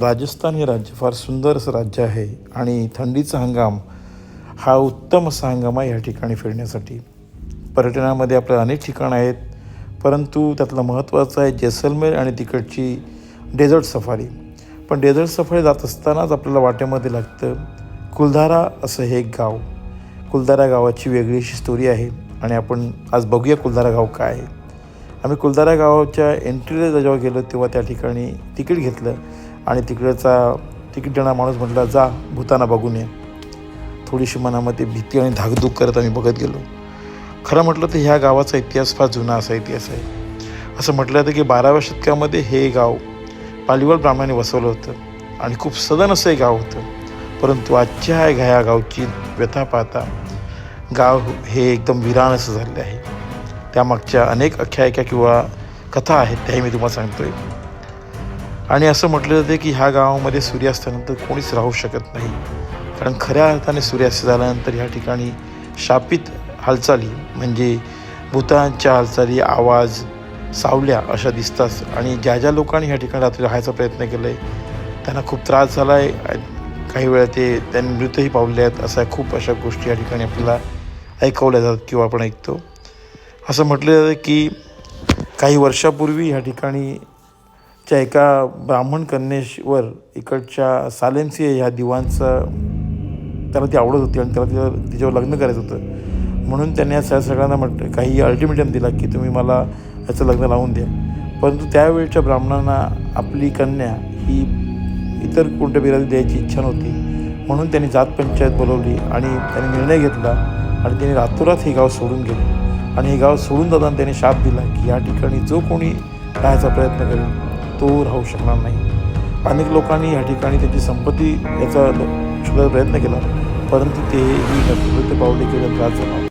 राजस्थान हे राज्य फार सुंदर असं राज्य आहे आणि थंडीचा हंगाम हा उत्तम असा हंगाम आहे या ठिकाणी फिरण्यासाठी. पर्यटनामध्ये आपल्या अनेक ठिकाणं आहेत परंतु त्यातलं महत्त्वाचं आहे जैसलमेर आणि तिकडची डेझर्ट सफारी. पण डेझर्ट सफारी जात असतानाच आपल्याला वाटेमध्ये लागतं कुलधारा असं हे एक गाव. कुलधारा गावाची वेगळी अशी स्टोरी आहे आणि आपण आज बघूया कुलधारा गाव काय आहे. आम्ही कुलधारा गावाच्या एंट्रीला जेव्हा गेलो तेव्हा त्या ठिकाणी तिकीट घेतलं. आणि तिकडचा तिकीट देणारा माणूस म्हटला जा भूताना बघून ये. थोडीशी मनामध्ये भीती आणि धाकधूक करत आम्ही बघत गेलो. खरं म्हटलं तर ह्या गावाचा इतिहास फार जुना असा इतिहास आहे. असं म्हटलं जातं की बाराव्या शतकामध्ये हे गाव पालिवल ब्राह्मणाने वसवलं होतं आणि खूप सदन असं हे गाव होतं. परंतु आजच्या ह्या ह्या गावची व्यथा पाहता गाव हे एकदम विरान असं झालेलं आहे. त्यामागच्या अनेक आख्यायिका किंवा कथा आहेत त्याही मी तुम्हाला सांगतो आहे आणि असं म्हटलं जाते की ह्या गावामध्ये सूर्यास्तानंतर कोणीच राहू शकत नाही. कारण खऱ्या अर्थाने सूर्यास्त झाल्यानंतर ह्या ठिकाणी शापित हालचाली म्हणजे भूतांच्या हालचाली आवाज सावल्या अशा दिसतात. आणि ज्या ज्या लोकांनी ह्या ठिकाणी रात्री राहायचा प्रयत्न केला आहे त्यांना खूप त्रास झाला आहे काही वेळा ते त्यांनी मृतही पावले आहेत अशा खूप अशा गोष्टी या ठिकाणी आपल्याला ऐकवल्या जातात किंवा आपण ऐकतो. असं म्हटलं जातं की काही वर्षापूर्वी ह्या ठिकाणी च्या एका ब्राह्मण कन्येशवर इकडच्या सालेन्सी ह्या दिवांचं त्याला ती आवडत होती आणि त्याला तिला तिच्यावर लग्न करायचं होतं. म्हणून त्यांनी या सगळ्या सगळ्यांना म्हटलं काही अल्टिमेटम दिला की तुम्ही मला याचं लग्न लावून द्या. परंतु त्यावेळच्या ब्राह्मणांना आपली कन्या ही इतर कोणत्या बिरादी द्यायची इच्छा नव्हती. म्हणून त्यांनी जात पंचायत बोलवली आणि त्यांनी निर्णय घेतला आणि त्यांनी रातोरात हे गाव सोडून गेले. आणि हे गाव सोडून जाताना त्यांनी शाप दिला की या ठिकाणी जो कोणी राहायचा प्रयत्न करेल तो राहू शकणार नाही. अनेक लोकांनी या ठिकाणी त्याची संपत्ती याचा शोधायचा प्रयत्न केला परंतु तेही ते पावले किंवा त्रास झाला